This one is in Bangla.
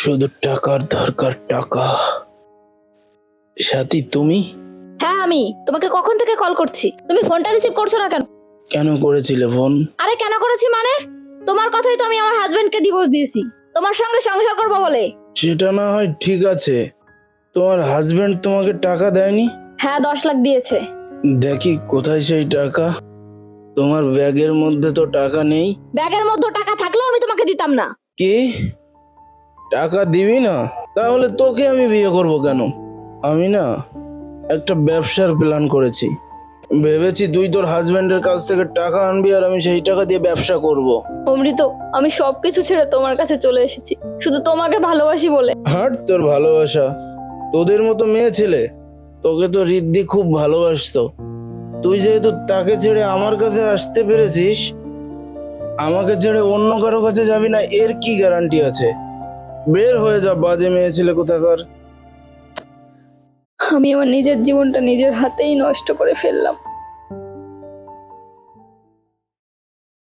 শুধু টাকার দরকার টাকা। সাথী তুমি? হ্যাঁ আমি। তোমাকে কখন থেকে কল করছি? তুমি ফোনটা রিসিভ করছ না কেন? কেন করেছিলে ফোন আরে কেন করেছি মানে? তোমার কথাই তো আমি আমার হাজবেন্ডকে ডিভোর্স দিয়েছি। তোমার সঙ্গে সংসার করব বলে। সেটা না হয় ঠিক আছে। তোমার হাজবেন্ড তোমাকে টাকা দেয়নি? হ্যাঁ দশ লাখ দিয়েছে। দেখি কোথায় সেই টাকা। তোমার ব্যাগের মধ্যে তো টাকা নেই। ব্যাগের মধ্যে টাকা থাকলেও আমি তোমাকে দিতাম না। কি? টাকা দিবি না তাহলে তোকে আমি বিয়ে করব কেন? আমি না একটা ব্যবসার প্ল্যান করেছি। ভেবেছি তুই তোর হাজবেন্ডের কাছ থেকে টাকা আনবি আর আমি সেই টাকা দিয়ে ব্যবসা করব। অমৃত আমি সবকিছু ছেড়ে তোমার কাছে চলে এসেছি। শুধু তোমাকে ভালোবাসি বলে। হাট তোর ভালোবাসা। তোদের মতো মেয়ে ছেলে তোকে তো রিদ্ধি খুব ভালোবাসতো। তুই যেহেতু তাকে ছেড়ে আমার কাছে আসতে পেরেছিস আমাকে ছেড়ে অন্য কারও কাছে যাবি না এর কি গ্যারান্টি আছে? বের হয়ে যা, বাজে মেয়ে ছিল কোথাকার আমি আমার নিজের জীবনটা নিজের হাতেই নষ্ট করে ফেললাম।